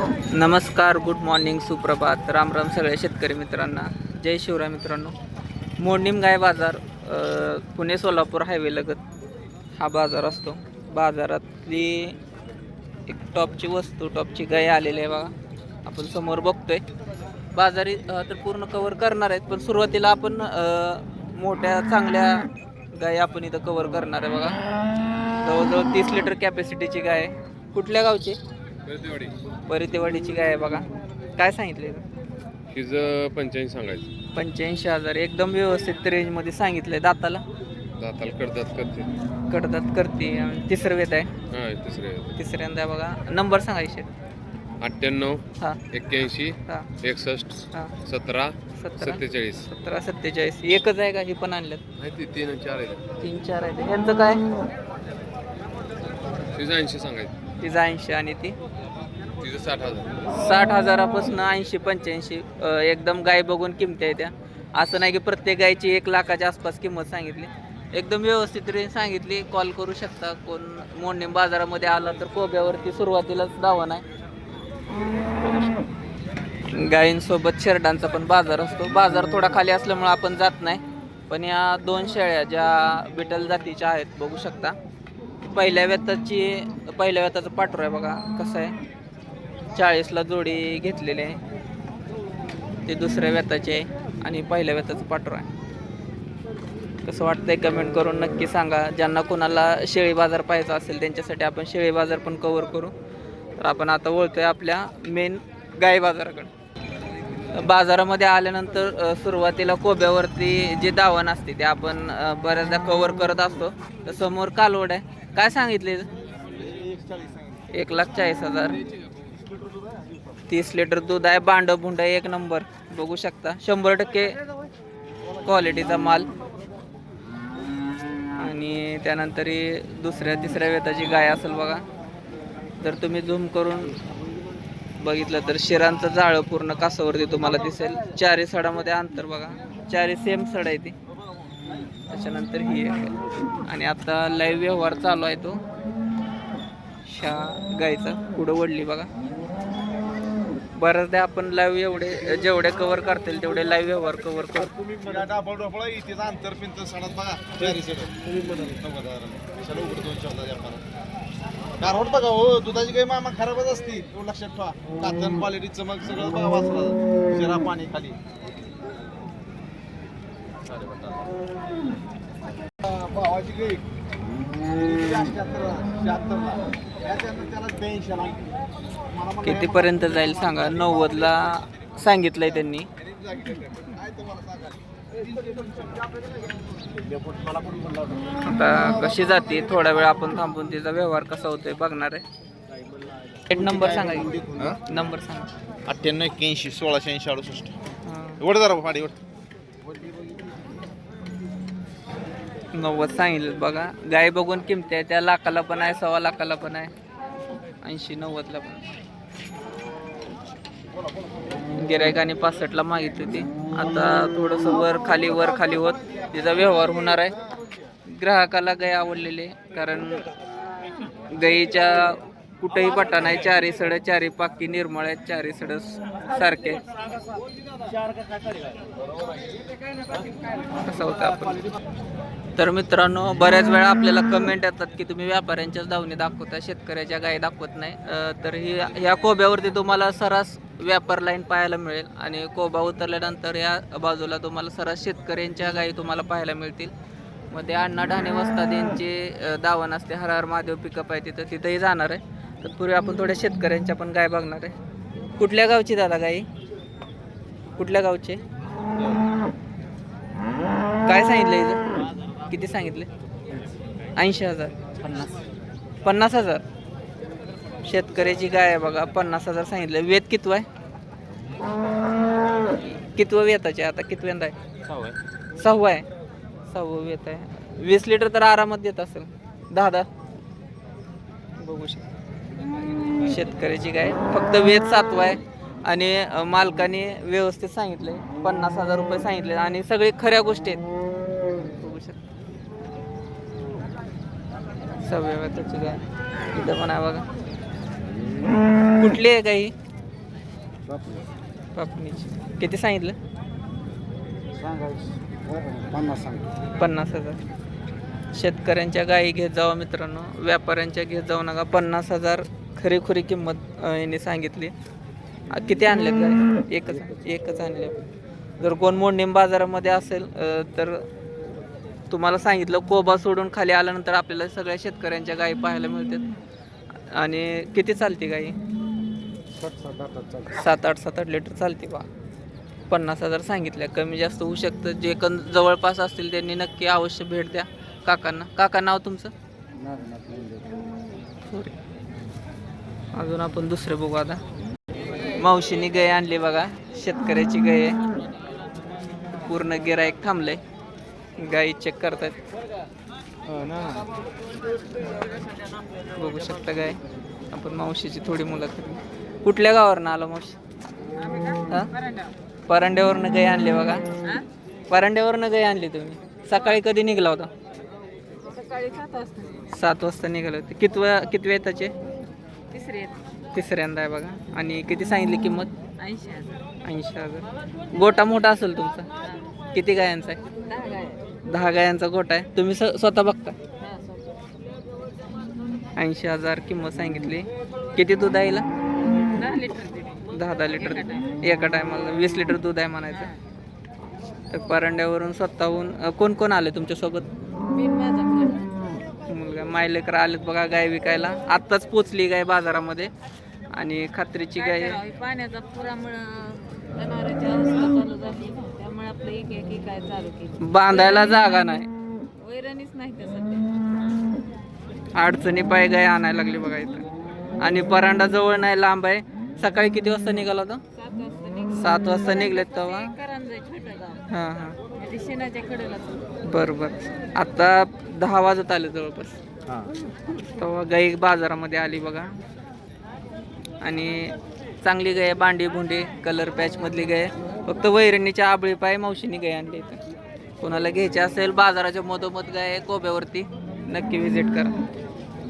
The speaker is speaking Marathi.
नमस्कार गुड मॉर्निंग सुप्रभात. राम राम सगळ्या शेतकरी मित्रांना. जय शिवराय मित्रांनो. मोडणीम गाय बाजार पुणे सोलापूर हायवेलगत हा बाजार असतो. बाजारातली एक टॉपची वस्तू टॉपची गाय आलेली आहे बघा. आपण समोर बघतोय. बाजारी तर पूर्ण कवर करणार आहेत पण सुरुवातीला आपण मोठ्या चांगल्या गाय आपण इथं कवर करणार आहे बघा. जवळजवळ तीस लिटर कॅपॅसिटीची गाय आहे. कुठल्या गावची? परितेवाडीची गाय आहे बघा. काय सांगितले हिचं पंच्याऐंशी सांगायचं. पंच्याऐंशी हजार. एकदम व्यवस्थित रेंजमध्ये सांगितलंय. दाताला? दाताला कडदात करते. कडदात करते. आणि तिसरं वेत आहे. हां तिसरे तिसऱ्यांदा बघा. नंबर सांगायचे अठ्ठ्याण्णव हां. एक्क्याऐंशी हां. एकसष्ट हां. सतरा सतरा. सत्तेचाळीस. सतरा सत्तेचाळीस. एकच आहे का? ही पण आणल्यात. माहिती तीन आणि चार आहे तीन चार आहेत. ह्यांचं काय? तिचं ऐंशी सांगायचं. तिचं ऐंशी आणि ती? तिचं साठ हजार. साठ हजारापासून ऐंशी पंच्याऐंशी अ, एकदम गाय बघून किमती आहे त्या असं नाही की प्रत्येक गायची एक लाखाच्या आसपास किंमत सांगितली. एकदम व्यवस्थित रेंज सांगितली. कॉल करू शकता कोण? मोडणे बाजारामध्ये आला तर कोब्यावरती सुरुवातीलाच दावा नाही. गायींसोबत शेरडांचा पण बाजार असतो. बाजार थोडा खाली असल्यामुळे आपण जात नाही. पण या दोन शेळ्या ज्या बिटल जातीच्या आहेत बघू शकता. पहिल्या व्यताची पहिल्या व्यताचं पाठरू आहे बघा कसं आहे. चाळीसला जोडी घेतलेली आहे. ते दुसऱ्या व्यताचे आहे आणि पहिल्या व्यताचं पाठरू आहे. कसं वाटतंय कमेंट करून नक्की सांगा. ज्यांना कोणाला शेळी बाजार पाहायचा असेल त्यांच्यासाठी आपण शेळी बाजार पण कवर करू. तर आपण आता वळतोय आपल्या मेन गाय बाजाराकडे. बाजारामध्ये आल्यानंतर सुरुवातीला कोब्यावरती जे दावण असते ते आपण बऱ्याचदा कवर करत असतो. तर समोर कालवड आहे. काय सांगितले? एक लाख चाळीस हजार. तीस लिटर दूध आहे बांड भुंड आहे एक नंबर. बघू शकता शंभर टक्के क्वालिटीचा माल. आणि त्यानंतर दुसऱ्या तिसऱ्या वेताची गाय असेल बघा. जर तुम्ही झूम करून बघितलं तर शिरांचं जाळं पूर्ण कासावरती तुम्हाला दिसेल. चारी सडामध्ये अंतर बघा. चारी सेम सड आहे ती. त्याच्यानंतर ही एक आणि आता लाईव्ह व्यवहार चालू आहे तो. शा गायचा. पुढं वडली बघा. बऱ्याचदा आपण लाईव्ह एवढे जेवढे कव्हर करतील तेवढे लाईव्ह व्यवहार कव्हर करतो तुम्ही अंतर बघा. गारवट बघा हो दुधाची काही मामा खराबच असते. लक्षात ठेवा. कातन क्वालिटी चमक सगळं बघा वाचला शिरा पाणी खाली. भावाची मला मग कितीपर्यंत जाईल सांगा? नव्वदला सांगितलंय त्यांनी. आता कशी जाते? थोडा वेळ आपण थांबून तिचा व्यवहार कसा होतोय बघणार आहे. नंबर सांगा की. नंबर सांगा. अठ्ठ्याण्णव एक्क्याऐंशी सोळाशे ऐंशी अडुसष्ट. एवढं जरा एवढं. नव्वद सांगितलं बघा. गाय बघून किमती आहे त्या लाखाला पण आहे सव्वा लाखाला पण आहे. ऐंशी नव्वदला पण गिरायकाने पासष्टला मागितली होती. आता थोडंसं वर खाली वर खाली होत. तिचा व्यवहार होणार आहे. ग्राहकाला गाय आवडलेली आहे कारण गाईच्या कुठेही पट्टा नाही चारी सड चारी पाकी निर्मळ आहेत चारी सड सारखे. कसं होतं आपण. तर मित्रांनो बऱ्याच वेळा आपल्याला कमेंट येतात की तुम्ही व्यापाऱ्यांच्याच दावणी दाखवता शेतकऱ्याच्या गायी दाखवत नाही. तर ही ह्या कोब्यावरती तुम्हाला सरास व्यापार लाईन पाहायला मिळेल आणि कोबा उतरल्यानंतर या बाजूला तुम्हाला सरास शेतकऱ्यांच्या गायी तुम्हाला पाहायला मिळतील. मध्ये अण्णा ढाणे वस्ताद यांचे दावण असते. हर हर महादेव पिकअप आहे तिथं. तिथंही जाणार आहे. तत्पूर्वी आपण थोड्या शेतकऱ्यांच्या पण गाय बघणार आहे. कुठल्या गावची दादा गाई? कुठल्या गावचे? काय सांगितलं इथं? किती सांगितले? ऐंशी हजार. पन्नास. पन्नास हजार? शेतकऱ्याची गाय आहे बघा पन्नास हजार सांगितलं. वेत कितवं आहे? कितवं वेताचे आता? कितव्यांदा आहे. सहावं आहे. सहावं वेत आहे. वीस लिटर तर आरामात देत असेल. दहा दहा? बघू शकता. शेतकऱ्याची गाय फक्त वेत सातवा आहे आणि मालकाने व्यवस्थित सांगितले पन्नास हजार रुपये सांगितले आणि सगळे खऱ्या गोष्टी आहेत. सव्या गाय इथं पण आहे बघा. कुठली आहे गाई पापणीची. किती सांगितलं? पन्नास सांग पन्नास हजार. शेतकऱ्यांच्या गायी घेत जावा मित्रांनो. व्यापाऱ्यांच्या घेत जाऊ नका. पन्नास हजार खरीखुरी किंमत यांनी सांगितली. किती आणलेत गाय एकच एकच आणले जर कोण मोडणीम बाजारामध्ये असेल तर तुम्हाला सांगितलं कोबा सोडून खाली आल्यानंतर आपल्याला सगळ्या शेतकऱ्यांच्या गायी पाहायला मिळतात. आणि किती चालते गाई? सात आठ सात आठ लिटर चालते बा. पन्नास हजार सांगितल्या. कमी जास्त होऊ शकतं. जे कन जवळपास असतील त्यांनी नक्की अवश्य भेट द्या. काकांना? काका नाव तुमचं. अजून आपण दुसरे बघू आता. मावशीने गाय आणली बघा. शेतकऱ्याची गाय आहे. पूर्ण गिरायक थांबलंय. गाई चेक करतायत बघू शकता गाय. आपण मावशीची थोडी मुलाखत. कुठल्या गावावरनं आलो मावशी? हा? परांड्यावरनं गाय आणली बघा. परांड्यावरनं गाय आणली तुम्ही. सकाळी कधी निघला होता? सात वाजता. निघाले होते. कितव्या कितव्या येताचे तिसरे. तिसऱ्यांदा आहे बघा. आणि किती सांगितली किंमत? ऐंशी हजार. ऐंशी हजार. गोटा मोठा असेल तुमचा. किती गायांचा आहे? दहा गाय दहा गायांचा गोटा आहे. तुम्ही स- स्वतः बघता. ऐंशी हजार किंमत सांगितली. किती दूध आहे हिला? दहा लिटर दिले दहा दहा लिटर एका टायमाला. वीस लिटर दूध आहे म्हणायचं. तर परांड्यावरून स्वतःहून अ, कोण कोण आले तुमच्यासोबत? मी माझा मायलेकर आलेत बघा गाय विकायला. आत्ताच पोचली गाय बाजारामध्ये. आणि खात्रीची गाय काय आहे. करावं? पाण्याचा पुरामुळं जनावरांची अवस्था चालू झाली. ना त्यामुळे आपलं एक एक एक काय चालू केली. बांधायला जागा नाही. वैरणीच नाही त्या सध्या. अडचणी पाय गाय आणायला लागली बघा इथं. आणि परांडा जवळ नाही लांब आहे. सकाळी किती वाजता निघाला होता? सात वाजता निघ सात वाजता निघलेत तेव्हा? करांजा छोटं गाव. हां हां. ते शेणाच्या कडेला बरं बरं आता दहा वाजत आले जवळपास. तेव्हा गाई बाजारामध्ये आली बघा. आणि चांगली गाय बांडी भुंडी कलर पॅचमधली गाय फक्त वैरणीच्या आबळी पाय मावशीने गाय आणली इथं. कोणाला घ्यायची असेल बाजाराच्या मधोमध गाय कोब्यावरती. नक्की व्हिजिट करा.